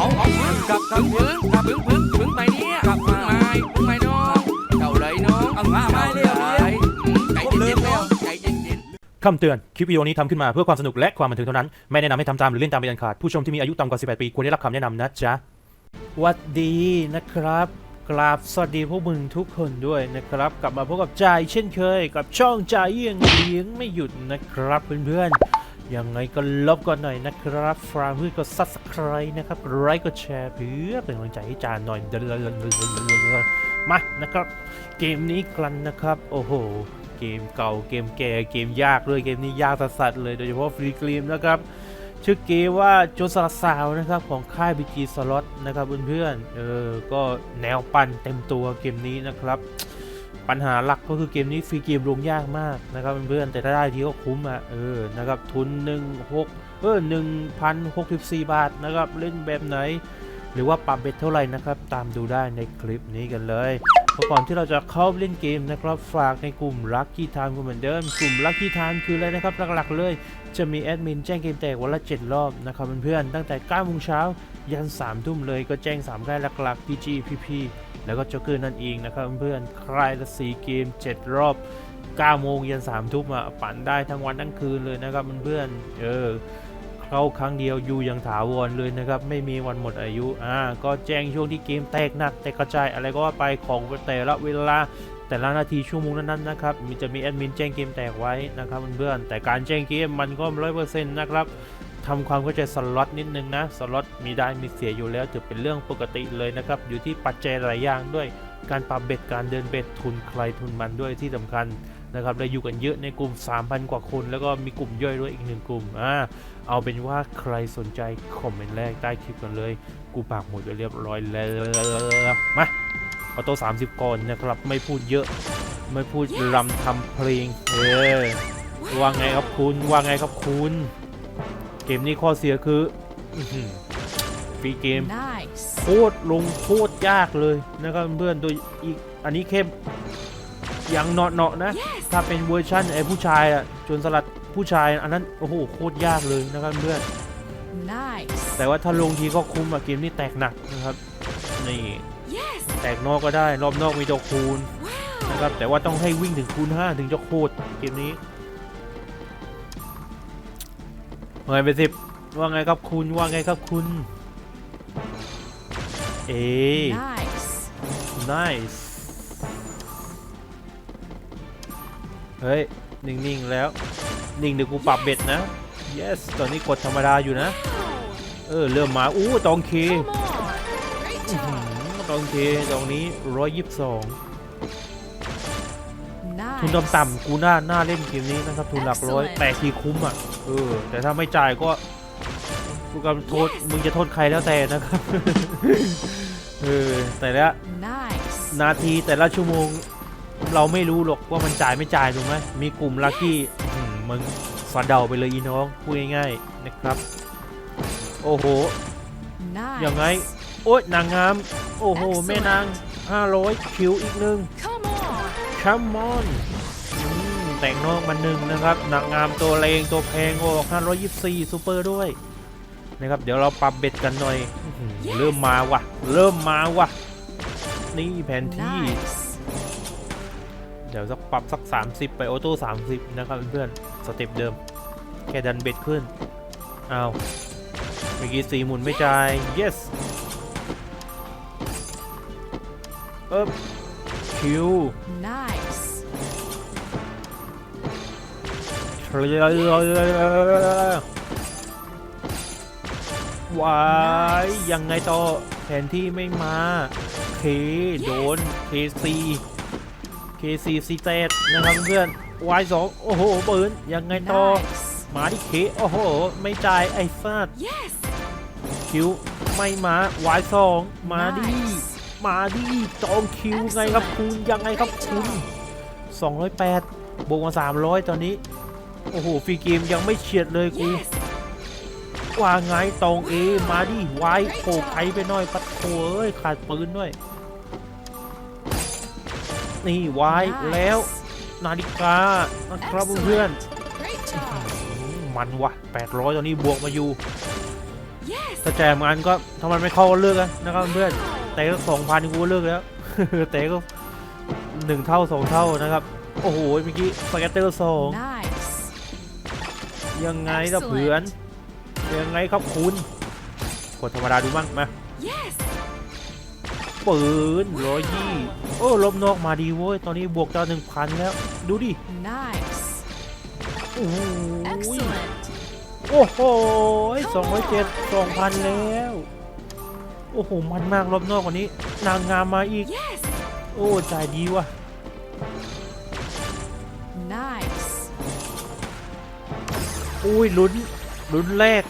เอาเอาพื้นกับกับพื้นกับพื้นพื้นพื้นไปเนี่ยกับพื้นไม้พื้นไม้น้องเจ้าเลยน้องเอามามาเร็วเลยใจเย็นๆแล้วใจเย็นๆคำเตือน คลิปวิดีโอนี้ทำขึ้นมาเพื่อความสนุกและความบันเทิงเท่านั้น ไม่แนะนำให้ทำตามหรือเล่นตามเป็นอันขาด ผู้ชมที่มีอายุต่ำกว่า 18 ปีควรได้รับคำแนะนำนะจ๊ะวัดดีนะครับกราบสวัสดีพวกมึงทุกคนด้วยนะครับ กลับมาพบกับจ่ายเช่นเคย กับช่องจ่ายเยี่ยงเลี้ยงไม่หยุดนะครับเพื่อนๆ ยังไงก็ลบก่อนหน่อยนะครับฟรามเพื่อกดซับสไครต์นะครับไลค์กดแชร์เพื่อเป็นกำลังใจให้จานหน่อยเดินมานะครับ เกมนี้กลันนะครับ โอ้โห เกมเก่าเกมแก่เกมยากเลยเกมนี้ยากสัสเลยโดยเฉพาะฟรีกรีมนะครับชื่อเกมว่าโจสลัดสาวนะครับของค่ายบีจีสล็อตนะครับเพื่อนๆเออก็แนวปั่นเต็มตัวเกมนี้นะครับ ปัญหาหลักก็คือเกมนี้ฟรีเกมลงยากมากนะครับเพื่อนแต่ถ้าได้ทีก็คุ้มอะเออนะครับทุน1 6เออ1,064 บาทนะครับเล่นแบบไหน หรือว่าปรับเบ็ดเท่าไหร่นะครับ ตามดูได้ในคลิปนี้กันเลยก่อนที่เราจะเข้าเล่นเกมนะครับ ฝากในกลุ่ม Lucky Time กันเหมือนเดิม กลุ่ม Lucky Time คืออะไรนะครับ หลักๆเลยจะมีแอดมินแจ้งเกมแตกวันละ 7 รอบนะครับเพื่อนๆตั้งแต่9โมงเช้ายัน3ทุ่มเลยก็แจ้ง3ค่ายหลักๆ PG PP แล้วก็จ็กเกอร์นั่นเองนะครับเพื่อนๆใครละ4เกม 7 รอบ9โมงยัน3ทุ่มอะปั่นได้ทั้งวันทั้งคืนเลยนะครับเพื่อนๆเออเข้าครั้งเดียวอยู่อย่างถาวรเลยนะครับไม่มีวันหมดอายุอ่าก็แจ้งช่วงที่เกมแตกหนักแตกกระจายอะไรก็ว่าไปของแต่ละเวลาแต่ละนาทีชั่วโมงนั้นๆนะครับมีจะมีแอดมินแจ้งเกมแตกไว้นะครับเพื่อนๆแต่การแจ้งเกมมันก็ร้อยเปอร์เซ็นต์นะครับ ทำความเข้าใจสล็อตนิดนึงนะสล็อตมีได้มีเสียอยู่แล้วถือเป็นเรื่องปกติเลยนะครับ อยู่ที่ปัจจัยหลายอย่างด้วยการปรับเบ็ดการเดินเบ็ดทุนใครทุนมันด้วยที่สำคัญนะครับและอยู่กันเยอะในกลุ่ม 3,000 กว่าคน แล้วก็มีกลุ่มย่อยด้วยอีกหนึ่งกลุ่มอ่าเอาเป็นว่าใครสนใจคอมเมนต์แรกใต้คลิปกันเลย กูปากหมดไปเรียบร้อยแล้วมาออโต้30 ก่อนนะครับ ไม่พูดเยอะ ไม่พูดรำทำเพลงเออว่าไงครับคุณว่าไงครับคุณ กมนี้ข้อเสียคืออื้อหือฟรีเกม Nice. โคตรลงโคตรยากเลยนะครับเพื่อนโดยอีกอันนี้เข้มยังเนาะเนาะๆนะ Yes. ถ้าเป็นเวอร์ชันไอ้ผู้ชายอะจนสลัดผู้ชายอันนั้นโอ้โหโคตรยากเลยนะครับเพื่อน Nice. แต่ว่าถ้าลงทีก็คุ้มอะเกมนี้แตกหนักนะครับนี่ Yes. แตกนอกก็ได้รอบนอกมีตัวคูณ Wow. นะครับแต่ว่าต้องให้วิ่งถึงคูณ5ถึงจะโคตรเกมนี้ ว่าไงไปสิบว่าไงครับคุณว่าไงครับคุณ เอ Nice. nice เฮ้ย นิ่งๆแล้ว นิ่งเดี๋ยวกูปรับเบ็ดนะ yes ตอนนี้กดธรรมดาอยู่นะ เออ เริ่มมา อู้ตองเค Come on. Great อื้อหื job. อตองเคตรงนี้122 ทุน Nice. ต่ำๆกูน่าน่าเล่นเกมนี้นะครับทุนหลักร้อย Excellent. แต่ทีคุ้มอะเออแต่ถ้าไม่จ่ายก็กูกำลังโทษมึงจะโทษใครแล้วแต่นะครับเออแต่ละ Nice. นาทีแต่ละชั่วโมง เราไม่รู้หรอกว่ามันจ่ายไม่จ่ายถูกไหมมีกลุ่มลัคกี้อื้อหือมึงสะเดาไปเลยอีน้องพูดง่ายๆนะครับ โอ้โห Nice. ยังไงโอ๊ยนางงามโอ้โหแม่นาง500คิวอีกหนึ่ง Come on. คัมมอนแต่งนอกมาหนึ่งนะครับนางงามตัวเลงตัวแพงออก524ซูเปอร์ด้วยนะครับเดี๋ยวเราปรับเบ็ดกันหน่อยอื้อหือ Yes เริ่มมาว่ะ เริ่มมาว่ะ นี่แผนที่ Nice. เดี๋ยวสักปรับสัก 30 ไปออโต้30 นะครับเพื่อนๆสเต็ปเดิม แค่ดันเบ็ดขึ้นอ้าวเมื่อกี้สีหมุนไม่จ่าย yes เอ๊บ คิว Nice. วายยังไงต่อแผนที่ไม่มาเคโดนเคซีเคซีซีเตดนะครับเพื่อนวายสองโอ้โหเบิร์นยังไงต่อ Nice. มาที่เคโอ้โห ไม่จ่ายไอ้ฟาด Yes. คิวไม่มาวายสองมาดิ Nice. มาดิจองคิวไงครับคุณยังไงครับคุณ208บวกมา300 ตอนนี้ โอ้โหฟรีเกมยังไม่เฉียดเลยกู Yes. ว่าไงตองเอมาดิวายโผล่ไกลไปหน่อยปัดโถเอ้ยขาดปืนด้วย นี่วาย Nice. แล้ว นาฬิกานะครับเพื่อน Great job. ๆมันวะ800ตอนนี้บวกมาอยู่ Yes. ถ้าแจกมันก็ทำไมไม่เข้าก็เลิกกันนะครับเพื่อนแต่ก็สองพันกูก็เลิกแล้วแต่ก็หนึ่งเท่าสองเท่านะครับ โอ้โหเมื่อกี้สเก็ตเตอร์สอง Nice. ยังไงครับเพื่อนยังไงครับคุณกดธรรมดาดูบ้างมา Yes. ปืนร้อยยี่โอ้ลบนอกมาดีเว้ย ตอนนี้บวกจอหนึ่งพันแล้ว ดูดิ Nice. โอ้โห Excellent. โอ้โหสองร้อยเจ็ดสองพันแล้ว โอ้โห มันมากรอบนอกกว่านี้ นางงามมาอีก Yes. โอ้ จ่ายดีว่ะ Nice. อุ้ยลุ้นลุ้นแรก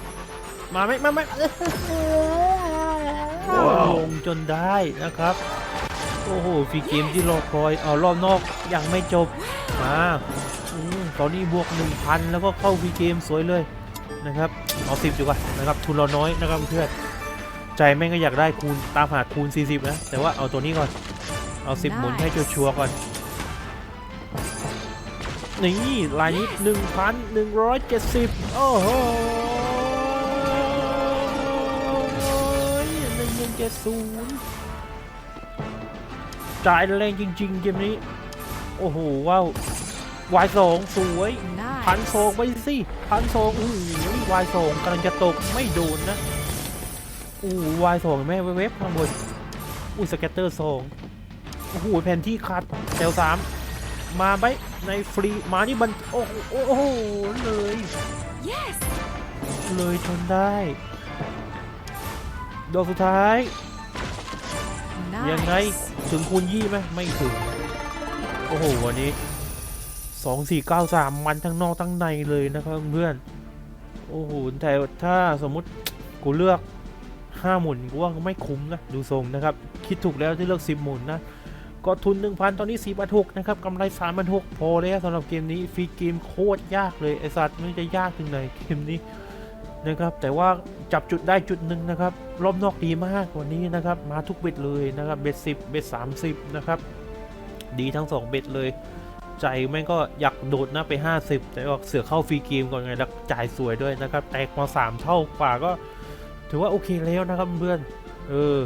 มาไหมมาไหมลงจนได้นะครับ โอ้โหฟรีเกมที่รอคอย เอารอบนอกยังไม่จบ มาอืมตอนนี้บวก 1,000 แล้วก็เข้าฟรีเกมสวยเลย นะครับเอา10ดีกว่านะครับทุนเราน้อยนะครับเพื่อนใจแม่งก็อยากได้คูณตามหาคูณ 40 นะ แต่ว่าเอาตัวนี้ก่อนเอา10หมุนให้ชัวร์ๆก่อนนี่ลายนี้1,170 โอ้โหหนึ่งยังเจ็ดศูนย์จ่ายแรงจริง ๆ เกมนี้ โอ้โห ว้าววายสองสวย พัน Nice. สองไปสิ พันสองอู้หูวายสองกำลังจะตกไม่โดนนะอู้วายสองแม่เว็บๆข้างบนอู้สเก็ตเตอร์สองโอ้โหแผนที่คัดแถวสามมาไหมในฟรีมานี่บันโอ้โหโอ้โหเลย Yes. เลยชนได้ดอกสุดท้าย ยังไง Nice. ถึงคูณยี่ไหมไม่ถึง โอ้โห วันนี้ สองสี่เก้าสามมันทั้งนอกทั้งในเลยนะครับเพื่อน โอ้โหแต่ถ้าสมมติกูเลือกห้าหมุนกูว่าไม่คุ้มนะดูทรงนะครับ คิดถูกแล้วที่เลือกสิบหมุนนะก็ทุน 1,000 ตอนนี้4บาท6นะครับกำไร3บาท6พอแล้วสำหรับเกมนี้ฟรีเกมโคตรยากเลย ไอสัตว์ม่รู้จะยากถึงไหนเกมนี้นะครับ แต่ว่าจับจุดได้จุดหนึ่งนะครับ รอบนอกดีมากว่านี้นะครับ มาทุกเบ็ดเลยนะครับ เบ็ด10 เบ็ด30 นะครับ ดีทั้ง 2 เบ็ดเลย ใจแม่งก็อยากโดดนะไป 50 แต่ว่าเสือเข้าฟรีเกมก่อนไงแล้วจ่ายสวยด้วยนะครับ แตกมา 3 เท่ากว่าก็ถือว่าโอเคแล้วนะครับเพื่อน เออ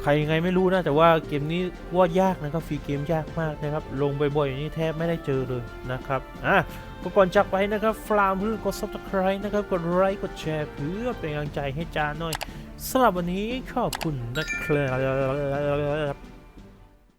ใครยังไงไม่รู้นะ แต่ว่าเกมนี้ว่ายากนะครับฟรีเกมยากมากนะครับ ลงบ่อยๆอย่างนี้แทบไม่ได้เจอเลยนะครับอะก็ก่อนจากไปนะครับฟลามเพื่อกด subscribe นะครับ กดไลค์กดแชร์เพื่อเป็นกำลังใจให้จาหน่อยสำหรับวันนี้ขอบคุณนะครับ